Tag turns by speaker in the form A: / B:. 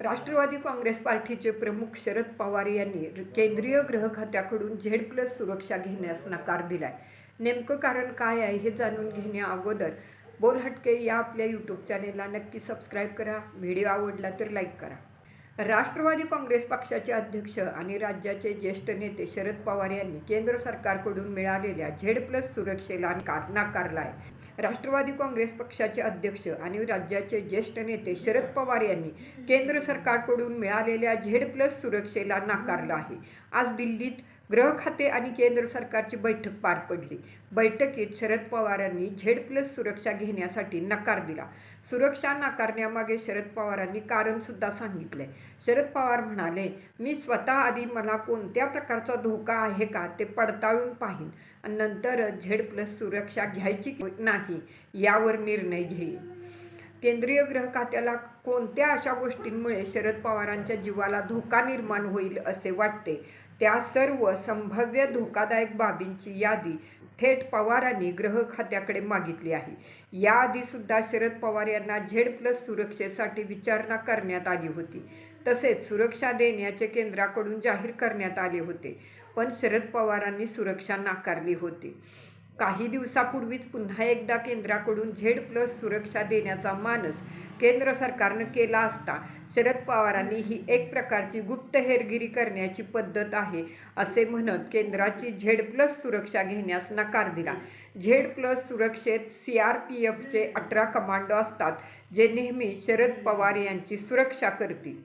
A: राष्ट्रवादी काँग्रेस पार्टीचे प्रमुख शरद पवार यांनी केंद्रीय गृह खात्याकडून झेड प्लस सुरक्षा घेण्यास नकार दिलाय. नेमकं कारण काय आहे हे जाणून घेण्या अगोदर बोरहटके या आपल्या यूट्यूब चॅनेलला नक्की सबस्क्राईब करा. व्हिडिओ आवडला तर लाईक करा. राष्ट्रवादी काँग्रेस पक्षाचे अध्यक्ष आणि राज्याचे ज्येष्ठ नेते शरद पवार यांनी केंद्र सरकारकडून मिळालेल्या झेड प्लस सुरक्षेला नकार नाकारला आहे राष्ट्रवादी काँग्रेस पक्षाचे अध्यक्ष आणि राज्याचे ज्येष्ठ नेते शरद पवार यांनी केंद्र सरकारकडून मिळालेल्या झेड प्लस सुरक्षेला नाकारला आहे. आज दिल्लीत गृह खाते आणि केंद्र सरकारची बैठक पार पडली. बैठकीत शरद पवारांनी झेड प्लस सुरक्षा घेण्यासाठी नकार दिला. सुरक्षा नाकारण्यामागे शरद पवारांनी कारणसुद्धा सांगितले. शरद पवार म्हणाले मी स्वतः आधी मला कोणत्या प्रकारचा धोका आहे का ते पडताळून पाहीन. आणि नंतरच झेड प्लस सुरक्षा घ्यायची नाही यावर निर्णय घेईन. केंद्रीय गृह खात्याला कोणत्या अशा गोष्टींमुळे शरद पवारांच्या जीवाला धोका निर्माण होईल असे वाटते? त्या सर्व संभाव्य धोकादायक बाबींची यादी थेट पवारांनी गृह खात्याकडे मागितली आहे. याआधीसुद्धा शरद पवार यांना झेड प्लस सुरक्षेसाठी विचारणा करण्यात आली होती. तसेच सुरक्षा देण्याचे केंद्राकडून जाहीर करण्यात आले होते. पण शरद पवारांनी सुरक्षा नाकारली होती. काही दिवसापूर्वीच पुन्हा एकदा केंद्राकडून झेड प्लस सुरक्षा देण्याचा मानस केंद्र सरकारनं केला असता शरद पवारांनी ही एक प्रकारची गुप्त हेरगिरी करण्याची पद्धत आहे असे म्हणत केंद्राची झेड प्लस सुरक्षा घेण्यास नकार दिला. झेड प्लस सुरक्षेत सी आर पी एफचे अठरा कमांडो असतात जे नेहमी शरद पवार यांची सुरक्षा करतील.